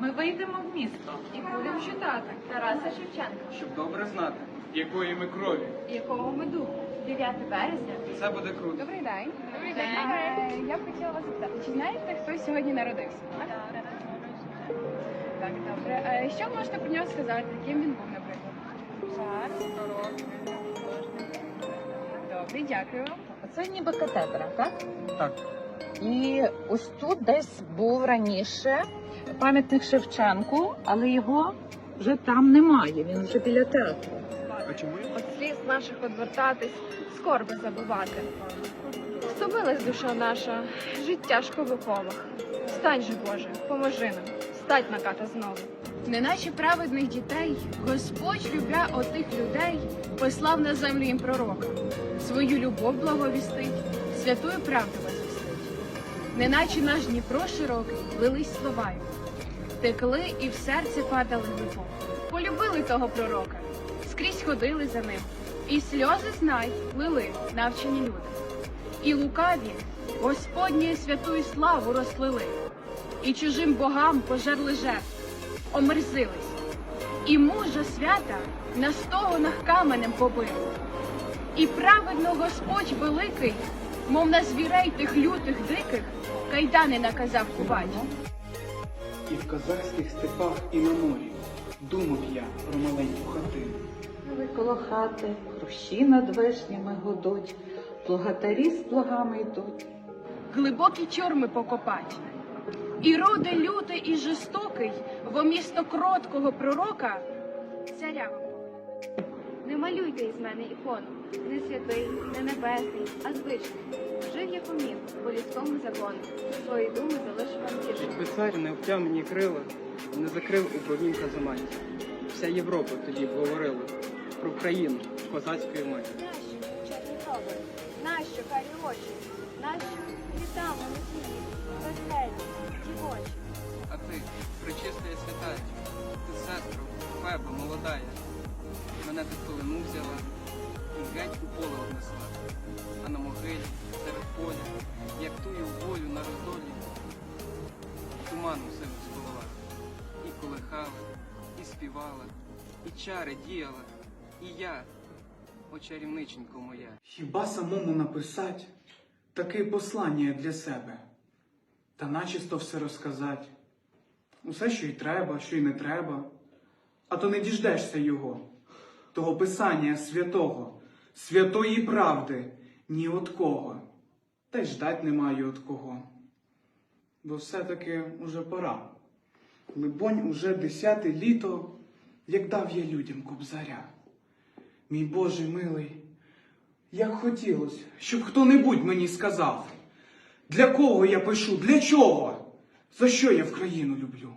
Ми вийдемо в місто і будемо читати Тараса Шевченка. Щоб добре знати, якої ми крові. Якого ми духу? 9 березня. Це буде круто. Добрий день. Добрий Е, Я б хотіла вас запитати, чи знаєте, хто сьогодні народився? Так, добре. Е, Що можете про нього сказати? Ким він був, наприклад? Жар, пророк, Добре, дякую. Це ніби катедра, так? Так. І ось тут десь був раніше пам'ятник Шевченку, але його вже там немає. Він вже біля театру. А чому? От сліз наших одвертатись, скорби забувати. Стобилась душа наша, життя тяжко в оковах. Стань же, Боже, поможи нам, стать на ката знову. Неначе праведних дітей, Господь, любя отих людей, послав на землю їм пророка, свою любов благовістить, святою правду возвістить. Неначе наш Дніпро широкий, лились слова його, текли і в серце падали глибоко. Полюбили того пророка, скрізь ходили за ним, і сльози знай лили навчені люди. І лукаві Господньої святую славу розлили, і чужим богам пожерли жертв, омерзились, і мужа свята на стогонах каменем побили. І праведно Господь великий, мов на звірей тих лютих диких, кайдани наказав кувати. І в козацьких степах, і на морі думав я про маленьку хатину. Ви коло хати, хрущі над вишнями гудуть, плугатарі з плугами йдуть. глибокі чорми покопать. І роди лютий і жорстокий, во місто кроткого пророка, царя вам. Не малюйте із мене ікону, не святий, не небесний, а звичний. Жив як умів, по людському закону. Свої думи залишу вам тішу. Якби цар не втяв мені крила, не закрив у бровім казаматі. Вся Європа тоді б говорила про країну козацької маті. Нащо чорні роби? Нащо карі очі? Нащо літами на сіні, веселі, дівочі? А ти, причистая святая, ти сестру, Феба, молодая, мене ти в пилину взяла і геть у поле однесла, а на могилі, співала, і чари діяла, і я, о моя. Хіба самому написать таке послання для себе, та начисто все розказать. Усе, що й треба, що й не треба, а то не діждешся його, того писання святого, святої правди, ні от кого, та й ждать немає от кого. Бо все-таки уже пора. Либонь, уже десяте літо, як дав я людям кобзаря. Мій Боже милий, як хотілося, щоб хто-небудь мені сказав, для кого я пишу, для чого, за що я в країну люблю?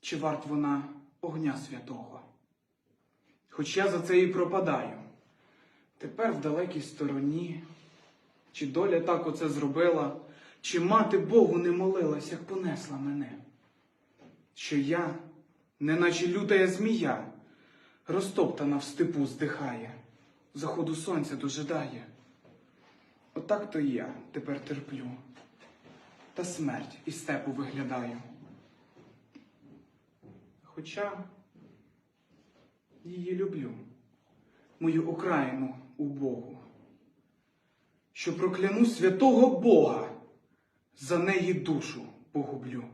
Чи варт вона огня святого? Хоч я за це і пропадаю. Тепер в далекій стороні, чи доля так оце зробила, чи мати Богу не молилась, як понесла мене, що я, неначе лютая змія, розтоптана в степу здихає, заходу сонця дожидає. Отак то і я тепер терплю, та смерть із степу виглядаю. Хоча її люблю, мою окраїну у Богу, що прокляну святого Бога, за неї душу погублю.